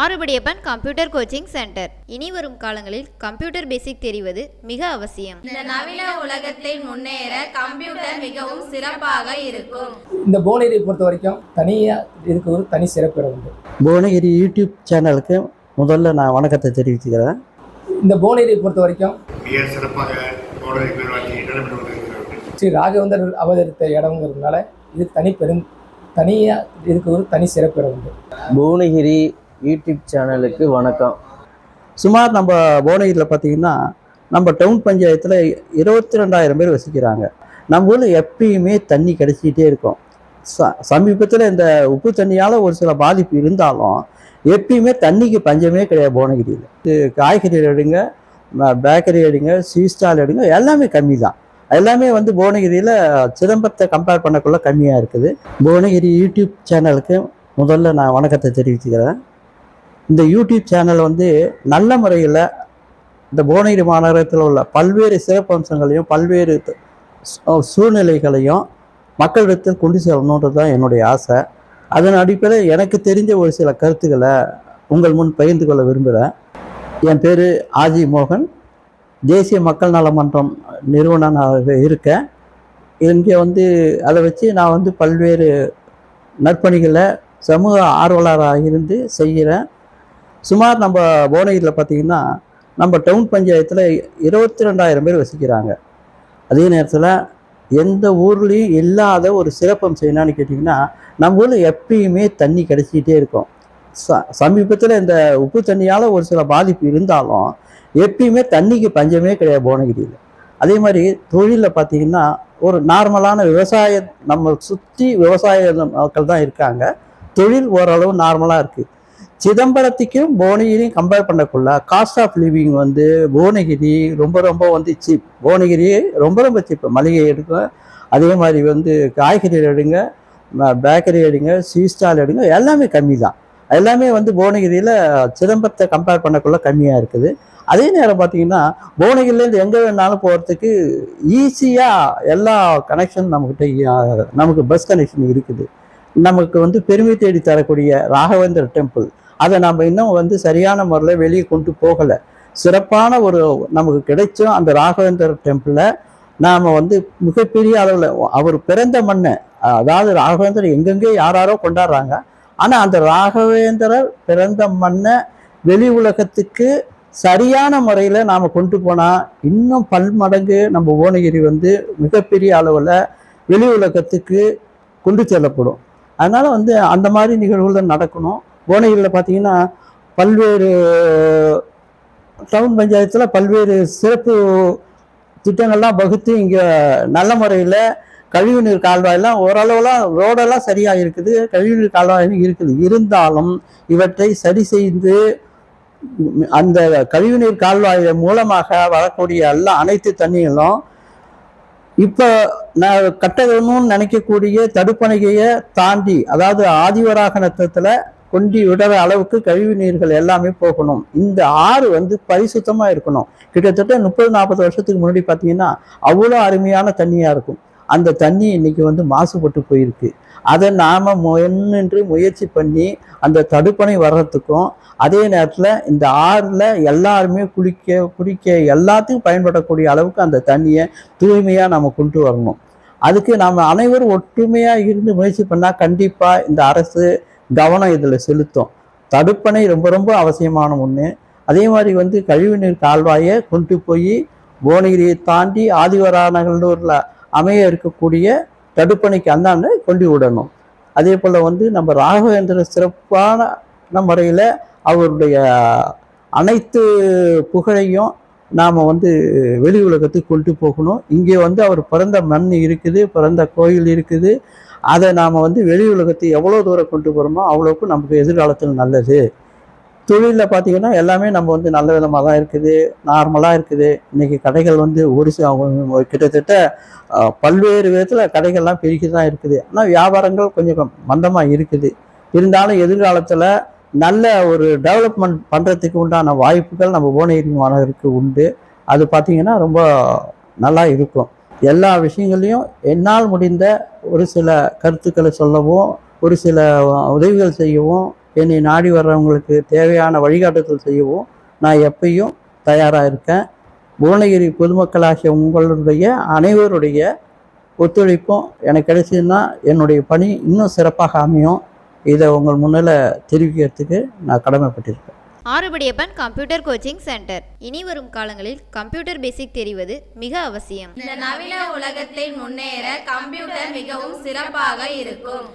ஆறுபடியப்பன் computer coaching centre. இனி வரும் காலங்களில் கம்ப்யூட்டர் பேசிக் தெரிவது மிக அவசியம். இந்த நவீன உலகத்தில் முன்னேற கம்ப்யூட்டர் மிகவும் சிறப்பாக இருக்கும். இந்த புவனகிரியை பொறுத்த வரைக்கும் தனியாக இதுக்கு ஒரு தனி சிறப்பிடம் உண்டு. புவனகிரி யூடியூப் சேனலுக்கு முதல்ல நான் வணக்கத்தை தெரிவிச்சுக்கிறேன். இந்த புவனகிரியை பொறுத்த வரைக்கும் மிக சிறப்பாக ஸ்ரீ ராகவேந்தர் அவதரித்த இடங்கிறதுனால இது தனி பெரும் தனியாக இதுக்கு ஒரு தனி சிறப்பிடம் உண்டு. புவனகிரி யூடியூப் சேனலுக்கு வணக்கம். சுமார் நம்ம புவனகிரியில் பார்த்தீங்கன்னா நம்ம டவுன் பஞ்சாயத்தில் இருபத்தி ரெண்டாயிரம் பேர் வசிக்கிறாங்க. நம்ம ஊரில் எப்பயுமே தண்ணி கிடைச்சிக்கிட்டே இருக்கும். ச சமீபத்தில் இந்த உப்பு தண்ணியால் ஒரு சில பாதிப்பு இருந்தாலும் எப்பயுமே தண்ணிக்கு பஞ்சமே கிடையாது போனகிரியில் காய்கறி எடுங்க பேக்கரி எடுங்க ஸ்வீ ஸ்டால் எடுங்க எல்லாமே கம்மி தான் எல்லாமே வந்து புவனகிரியில் சிதம்பரத்தை கம்பேர் பண்ணக்குள்ள கம்மியாக இருக்குது. புவனகிரி யூடியூப் சேனலுக்கு முதல்ல நான் வணக்கத்தை தெரிவிச்சுக்கிறேன். இந்த யூடியூப் சேனல் வந்து நல்ல முறையில் இந்த புவனகிரி மாநகரத்தில் உள்ள பல்வேறு சிறப்பம்சங்களையும் பல்வேறு சூழ்நிலைகளையும் மக்களிடத்தில் கொண்டு செல்லணுன்றது தான் என்னுடைய ஆசை. அதன் அடிப்படையில் எனக்கு தெரிஞ்ச ஒரு சில கருத்துக்களை உங்கள் முன் பகிர்ந்து கொள்ள விரும்புகிறேன் என் பேர் ஆஜி மோகன். தேசிய மக்கள் நல மன்றம் நிறுவனராக இருக்கேன். இங்கே வந்து அதை வச்சு நான் வந்து பல்வேறு நற்பணிகளை சமூக ஆர்வலராக இருந்து செய்கிறேன். சுமார் நம்ம புவனகிரியில் பார்த்தீங்கன்னா நம்ம டவுன் பஞ்சாயத்தில் இருபத்தி ரெண்டாயிரம் பேர் வசிக்கிறாங்க. அதே நேரத்தில் எந்த ஊர்லேயும் இல்லாத ஒரு சிறப்பம் செய்யணும்னு கேட்டிங்கன்னா நம்ம ஊரில் எப்பயுமே தண்ணி கிடச்சிக்கிட்டே இருக்கும். ச சமீபத்தில் இந்த உப்பு தண்ணியால் ஒரு சில பாதிப்பு இருந்தாலும் எப்பயுமே தண்ணிக்கு பஞ்சமே கிடையாது புவனகிரியில். அதே மாதிரி தொழிலில் பார்த்தீங்கன்னா ஒரு நார்மலான விவசாய நம்ம சுற்றி விவசாய மக்கள் தான் இருக்காங்க. தொழில் ஓரளவு நார்மலாக இருக்குது சிதம்பரத்துக்கும் புவனகிரியும் கம்பேர் பண்ணக்குள்ள காஸ்ட் ஆஃப் லிவிங் வந்து புவனகிரி ரொம்ப ரொம்ப வந்து சீப் புவனகிரி ரொம்ப ரொம்ப சீப் மளிகை எடுங்க. அதே மாதிரி வந்து காய்கறி எடுங்க. பேக்கரி எடுங்க. ஸ்வீட் ஸ்டால் எடுங்க. எல்லாமே கம்மி தான். எல்லாமே வந்து புவனகிரியில் சிதம்பரத்தை கம்பேர் பண்ணக்குள்ள கம்மியாக இருக்குது. அதே நேரம் பார்த்தீங்கன்னா புவனகிரிலேருந்து எங்கே வேணாலும் போகிறதுக்கு ஈஸியாக எல்லா கனெக்ஷன் நம்மக்கிட்ட நமக்கு பஸ் கனெக்ஷன் இருக்குது. நமக்கு வந்து பெருமை தேடி தரக்கூடிய ராகவேந்தர் டெம்பிள் அதை நம்ம இன்னும் வந்து சரியான முறையில் வெளியே கொண்டு போகலை. சிறப்பான ஒரு நமக்கு கிடைச்சும் அந்த ராகவேந்தர் டெம்பிளில் நாம் வந்து மிகப்பெரிய அளவில் அவர் பிறந்த மண்ணை அதாவது ராகவேந்தர் எங்கெங்கே யாராரோ கொண்டாடுறாங்க. ஆனால் அந்த ராகவேந்திரர் பிறந்த மண்ணை வெளி உலகத்துக்கு சரியான முறையில் நாம் கொண்டு போனால் இன்னும் பல்மடங்கு நம்ம ஓனகிரி வந்து மிகப்பெரிய அளவில் வெளி உலகத்துக்கு கொண்டு செல்லப்படும். அதனால் வந்து அந்த மாதிரி நிகழ்வுகள் நடக்கணும். புவனகிரியில் பார்த்தீங்கன்னா பல்வேறு டவுன் பஞ்சாயத்தில் பல்வேறு சிறப்பு திட்டங்கள்லாம் வகுத்து இங்கே நல்ல முறையில் கழிவுநீர் கால்வாயெல்லாம் ஓரளவுலாம் ரோடெல்லாம் சரியாக இருக்குது கழிவுநீர் கால்வாயும் இருக்குது. இருந்தாலும் இவற்றை சரி செய்து அந்த கழிவுநீர் கால்வாய் மூலமாக வரக்கூடிய எல்லா அனைத்து தண்ணிகளும் இப்போ நான் கட்டணும்னு நினைக்கக்கூடிய தடுப்பணைகையை தாண்டி அதாவது ஆதிவராக நத்தத்தில் கொண்டி விடுற அளவுக்கு கழிவு நீர்கள் எல்லாமே போகணும். இந்த ஆறு வந்து பரிசுத்தமாக இருக்கணும். கிட்டத்தட்ட முப்பது நாற்பது வருஷத்துக்கு முன்னாடி பார்த்தீங்கன்னா அவ்வளோ அருமையான தண்ணியாக இருக்கும். அந்த தண்ணி இன்னைக்கு வந்து மாசுபட்டு போயிருக்கு. அதை நாம் முயன்று முயற்சி பண்ணி அந்த தடுப்பணை வர்றதுக்கும் அதே நேரத்தில் இந்த ஆறில் எல்லாருமே குளிக்க குடிக்க எல்லாத்துக்கும் பயன்படக்கூடிய அளவுக்கு அந்த தண்ணியை தூய்மையாக நம்ம கொண்டு வரணும். அதுக்கு நாம் அனைவரும் ஒற்றுமையாக இருந்து முயற்சி பண்ணால் கண்டிப்பாக இந்த அரசு கவனம் இதில் செலுத்தும். தடுப்பணை ரொம்ப ரொம்ப அவசியமான ஒன்று அதே மாதிரி வந்து கழிவுநீர் கால்வாயை கொண்டு போய் புவனகிரியை தாண்டி ஆதிவராநகலூரில் அமைய இருக்கக்கூடிய தடுப்பணைக்கு அந்தாண்ட கொண்டு விடணும். அதே போல் வந்து நம்ம ராகவேந்திர சிறப்பான முறையில் அவருடைய அனைத்து புகழையும் நாம் வந்து வெளி உலகத்துக்கு கொண்டு போகணும். இங்கே வந்து அவர் பிறந்த மண் இருக்குது பிறந்த கோயில் இருக்குது. அதை நாம் வந்து வெளி உலகத்தை எவ்வளோ தூரம் கொண்டு போகிறோமோ அவ்வளோக்கு நமக்கு எதிர்காலத்தில் நல்லது. தொழிலில் பார்த்தீங்கன்னா எல்லாமே நம்ம வந்து நல்ல விதமாக தான் இருக்குது நார்மலாக இருக்குது. இன்றைக்கி கடைகள் வந்து ஒரு கிட்டத்தட்ட பல்வேறு விதத்தில் கடைகள்லாம் பெருகி தான் இருக்குது. ஆனால் வியாபாரங்கள் கொஞ்சம் மந்தமாக இருக்குது. இருந்தாலும் எதிர்காலத்தில் நல்ல ஒரு டெவலப்மெண்ட் பண்ணுறதுக்கு உண்டான வாய்ப்புகள் நம்ம புவனகிரி மாநகருக்கு உண்டு. அது பார்த்திங்கன்னா ரொம்ப நல்லா இருக்கும். எல்லா விஷயங்களையும் என்னால் முடிந்த ஒரு சில கருத்துக்களை சொல்லவும் ஒரு சில உதவிகள் செய்யவும் என்னை நாடி வர்றவங்களுக்கு தேவையான வழிகாட்டுதல் செய்யவும் நான் எப்பயும் தயாராக இருக்கேன். புவனகிரி பொதுமக்களாகிய உங்களுடைய அனைவருடைய ஒத்துழைப்பும் எனக்கு கிடைச்சதுன்னா என்னுடைய பணி இன்னும் சிறப்பாக அமையும். இதை உங்கள் முன்னில் தெரிவிக்கிறதுக்கு நான் கடமைப்பட்டிருக்கேன். Arupadiyappan computer coaching centre. இனி வரும் காலங்களில் கம்ப்யூட்டர் பேசிக் தெரிவது மிக அவசியம். இந்த நவீன உலகத்தில் முன்னேற கம்ப்யூட்டர் மிகவும் சிறப்பாக இருக்கும்.